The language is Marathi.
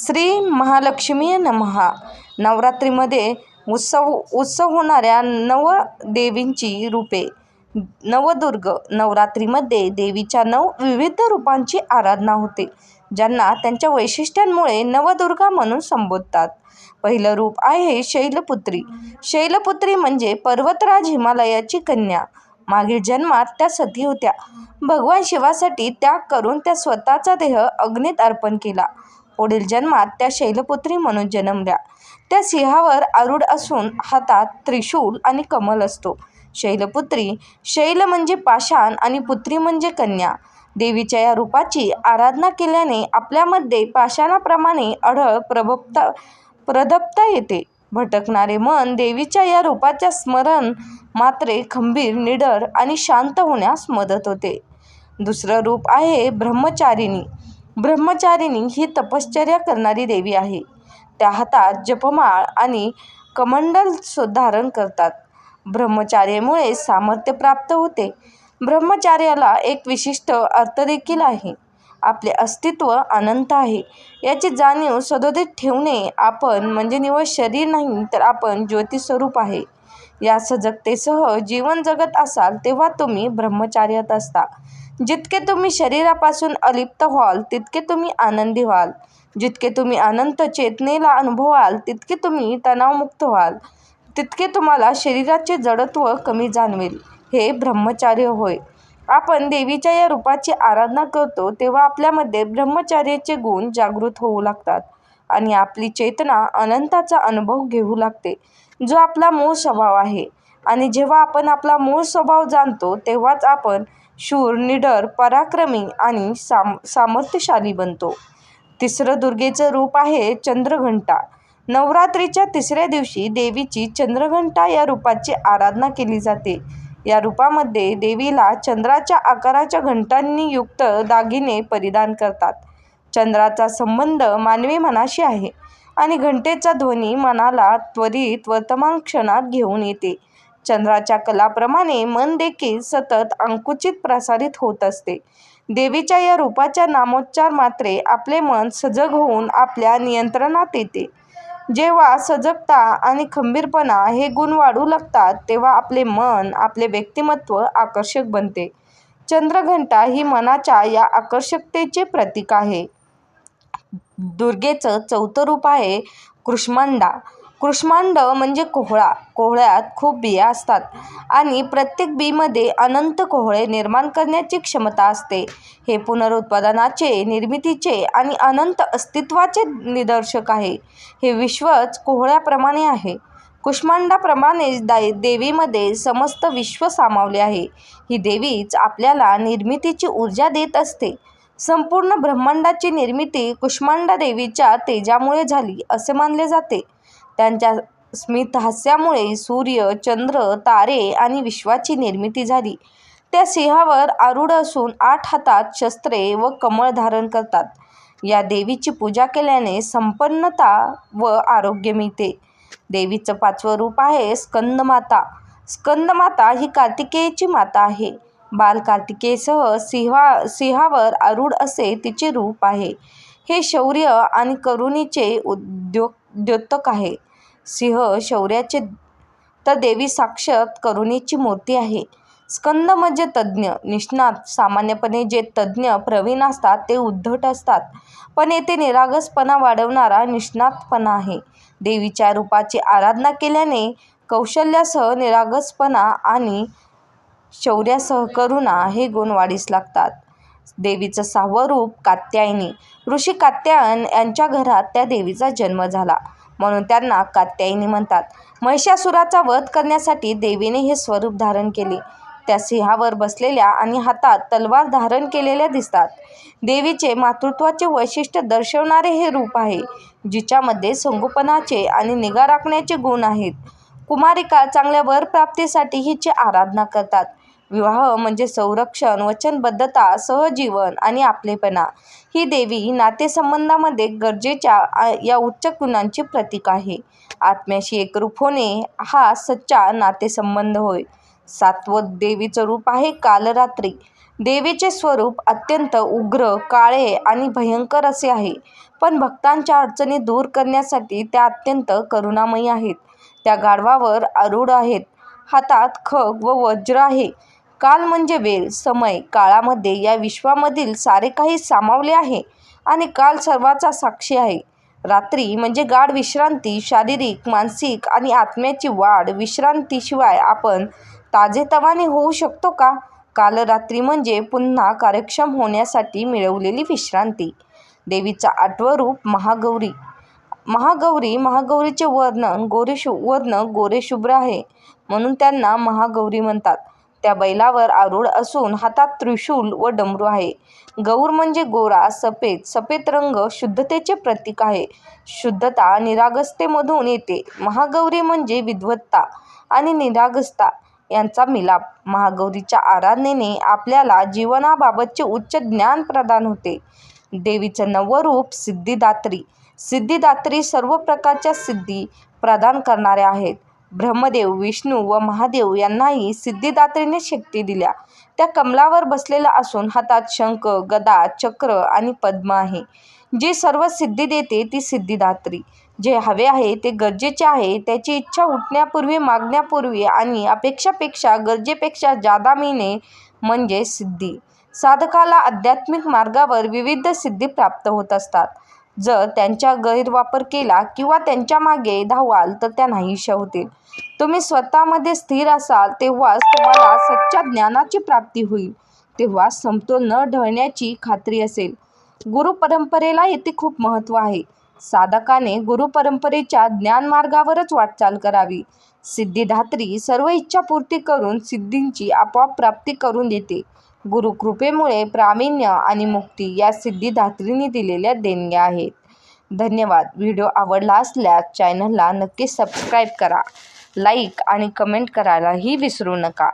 श्री महालक्ष्मी नमहा नवरात्रीमध्ये उत्सव उत्सव होणाऱ्या नवदेवींची रूपे. नवदुर्ग नवरात्रीमध्ये देवीच्या नऊ विविध रूपांची आराधना होते ज्यांना त्यांच्या वैशिष्ट्यांमुळे नवदुर्गा म्हणून संबोधतात. पहिलं रूप आहे शैलपुत्री. शैलपुत्री म्हणजे पर्वतराज हिमालयाची कन्या. मागील जन्मात त्या सती होत्या. भगवान शिवासाठी त्याग करून त्या स्वतःचा देह अग्नीत अर्पण केला. पुढील जन्मात त्या शैलपुत्री म्हणून जन्मल्या त्या सिंहावर आरूढ असून हातात त्रिशूल आणि कमल असतो. शैलपुत्री शैल म्हणजे पाषाण आणि पुत्री म्हणजे कन्या. देवीच्या या रूपाची आराधना केल्याने आपल्यामध्ये पाषाणाप्रमाणे अढळ प्रभप्ता प्रदप्ता येते. भटकणारे मन देवीच्या या रूपाच्या स्मरण मात्रे खंबीर निडर आणि शांत होण्यास मदत होते. दुसरं रूप आहे ब्रह्मचारिणी. ब्रह्मचारिणी ही तपश्चर्या करणारी देवी आहे. त्या हातात जपमाळ आणि कमंडल सु- धारण करतात. ब्रह्मचार्यामुळे सामर्थ्य प्राप्त होते. ब्रह्मचार्याला एक विशिष्ट अर्थ देखील आहे. आपले अस्तित्व अनंत आहे. याची जाणीव सदोदित ठेवणे आपण म्हणजे निवळ शरीर नाही तर आपण ज्योतिस्वरूप आहे. या सजगतेसह जीवन जगत असाल तेव्हा तुम्ही ब्रह्मचार्यात असता. जितके तुम्ही शरीरापासून अलिप्त व्हाल तितके तुम्ही आनंदी व्हाल. जितके तुम्ही अनंत चेतनेला अनुभवाल तितके तुम्ही तणावमुक्त व्हाल. तितके तुम्हाला शरीराचे जडत्व कमी जाणवेल. हे ब्रह्मचार्य होय. आपण देवीच्या या रूपाची आराधना करतो तेव्हा आपल्यामध्ये ब्रह्मचार्याचे गुण जागृत होऊ लागतात आणि आपली चेतना अनंताचा अनुभव घेऊ लागते जो आपला मूळ स्वभाव आहे. आणि जेव्हा आपण आपला मूळ स्वभाव जाणतो तेव्हाच आपण शूर निडर पराक्रमी आणि साम सामर्थ्यशाली बनतो. तिसरं दुर्गेचं रूप आहे चंद्रघंटा. नवरात्रीच्या तिसऱ्या दिवशी देवीची चंद्रघंटा या रूपाची आराधना केली जाते. या रूपामध्ये देवीला चंद्राच्या आकाराच्या घंटांनी युक्त दागिने परिधान करतात. चंद्राचा संबंध मानवी मनाशी आहे आणि घंटेचा ध्वनी मनाला त्वरित वर्तमान क्षणात घेऊन येते. चंद्राच्या कलाप्रमाणे मन देखील सतत अंकुचित प्रसारित होत असते. देवीच्या या रूपाच्या नामोच्चार मात्रे आपले मन सजग होऊन आपल्या नियंत्रणात येते. जेव्हा सजगता आणि खंबीरपणा हे गुण वाढू लागतात तेव्हा आपले मन आपले व्यक्तिमत्व आकर्षक बनते. चंद्रघंटा ही मनाच्या या आकर्षकतेचे प्रतीक आहे. दुर्गेचं चौथं रूप आहे कृष्मांडा. कृष्मांड म्हणजे कोहळा. कोहळ्यात खूप बिया असतात आणि प्रत्येक बीमध्ये अनंत कोहळे निर्माण करण्याची क्षमता असते. हे पुनरुत्पादनाचे निर्मितीचे आणि अनंत अस्तित्वाचे निदर्शक आहे. हे विश्वच कोहळ्याप्रमाणे आहे. कुष्मांडाप्रमाणेच दाय देवीमध्ये समस्त विश्व सामावले आहे. ही देवीच आपल्याला निर्मितीची ऊर्जा देत असते. संपूर्ण ब्रह्मांडाची निर्मिती कुष्मांडा देवीच्या तेजामुळे झाली असे मानले जाते. त्यांच्या स्मितहास्यामुळे सूर्य चंद्र तारे आणि विश्वाची निर्मिती झाली. त्या सिंहावर आरूढ असून आठ हातात शस्त्रे व कमळ धारण करतात. या देवीची पूजा केल्याने संपन्नता व आरोग्य मिळते. देवीचं पाचवं रूप आहे स्कंदमाता. स्कंदमाता ही कार्तिकेयची माता आहे. बाल कार्तिकेयसह सिंहा सिंहावर आरूढ असे तिचे रूप आहे. हे शौर्य आणि करुणीचे उद्योग द्योतक आहे. सिंह शौर्याचे तर देवी साक्षात करुणेची मूर्ती आहे. स्कंद म्हणजे तज्ज्ञ निष्णात सामान्यपणे जे तज्ज्ञ प्रवीण असतात ते उद्धट असतात. पण येथे निरागसपणा वाढवणारा निष्णातपणा आहे. देवीच्या रूपाची आराधना केल्याने कौशल्यासह निरागसपणा आणि शौर्यासह करुणा हे गुण वाढीस लागतात. देवीचं सहावं रूप कात्यायनी ऋषी कात्यायन यांच्या घरात त्या देवीचा जन्म झाला. म्हणून त्यांना कात्यायनी म्हणतात. महिषासुराचा वध करण्यासाठी देवीने हे स्वरूप धारण केले. त्या सिंहावर बसलेल्या आणि हातात तलवार धारण केलेल्या दिसतात. देवीचे मातृत्वाचे वैशिष्ट्य दर्शवणारे हे रूप आहे जिच्यामध्ये संगोपनाचे आणि निगा राखण्याचे गुण आहेत. कुमारिका चांगल्या वरप्राप्तीसाठी हिची आराधना करतात. विवाह म्हणजे संरक्षण वचनबद्धता सहजीवन आणि आपलेपणा. ही देवी नातेसंबंधामध्ये गरजेच्या या उच्च गुणांचे प्रतीक आहे. आत्म्याशी एकरूप होणे हा सच्चा नातेसंबंध होय. सातवं देवीचं रूप आहे कालरात्री. देवीचे स्वरूप अत्यंत उग्र काळे आणि भयंकर असे आहे. पण भक्तांच्या अडचणी दूर करण्यासाठी त्या अत्यंत करुणामयी आहेत. त्या गाढवावर आरूढ आहेत. हातात खग व वज्र आहे. काल म्हणजे वेळ समय काळामध्ये या विश्वामधील सारे काही सामावले आहे आणि काल सर्वाचा साक्षी आहे. रात्री म्हणजे गाढ विश्रांती शारीरिक मानसिक आणि आत्म्याची वाढ विश्रांतीशिवाय आपण ताजेतवाने होऊ शकतो का? काल रात्री म्हणजे पुन्हा कार्यक्षम होण्यासाठी मिळवलेली विश्रांती. देवीचा आठवं रूप महागौरी. महागौरी महागौरीचे वर्णन गोरेशु वर्ण गोरेशुभ्र आहे. म्हणून त्यांना महागौरी म्हणतात. त्या बैलावर आरूढ असून हातात त्रिशूल व डमरू आहे. गौर म्हणजे गोरा सफेद सफेद रंग शुद्धतेचे प्रतीक आहे. शुद्धता निरागस्तेमधून येते. महागौरी म्हणजे विद्वत्ता आणि निरागस्ता यांचा मिलाप. महागौरीच्या आराधनेने आपल्याला जीवनाबाबतचे उच्च ज्ञान प्रदान होते. देवीचं नवरूप सिद्धिदात्री. सिद्धिदात्री सर्व प्रकारच्या सिद्धी प्रदान करणाऱ्या आहेत. ब्रह्मदेव विष्णू व महादेव यांनाही सिद्धिदात्रीने शक्ती दिल्या. त्या कमलावर बसलेल्या असून हातात शंख गदा चक्र आणि पद्म आहे. जी सर्व सिद्धी देते ती सिद्धिदात्री. जे हवे आहे ते गरजेचे आहे त्याची इच्छा उठण्यापूर्वी मागण्यापूर्वी आणि अपेक्षापेक्षा गरजेपेक्षा जादा मिळणे म्हणजे सिद्धी. साधकाला आध्यात्मिक मार्गावर विविध सिद्धी प्राप्त होत असतात. जर त्यांचा गैरवापर केला किंवा त्यांच्या मागे धावाल तर त्या नाहीशा होतील. तुम्ही स्वतःमध्ये स्थिर असाल तेव्हाच तुम्हाला सच्च्या ज्ञानाची प्राप्ती होईल. तेव्हा समतोल न ढळण्याची खात्री असेल. गुरुपरंपरेला येथे खूप महत्त्व आहे. साधकाने गुरु परंपरेच्या ज्ञानमार्गावरच वाटचाल करावी. सिद्धिदात्री सर्व इच्छापूर्ती करून सिद्धींची आपोआप प्राप्ती करून देते. गुरुकृपेमुळे प्रावीण्य आणि मुक्ती या सिद्धिदात्रींनी दिलेल्या देणग्या आहेत. धन्यवाद. व्हिडिओ आवडला असल्यास चॅनलला नक्की सबस्क्राईब करा. लाईक आणि कमेंट करायलाही विसरू नका.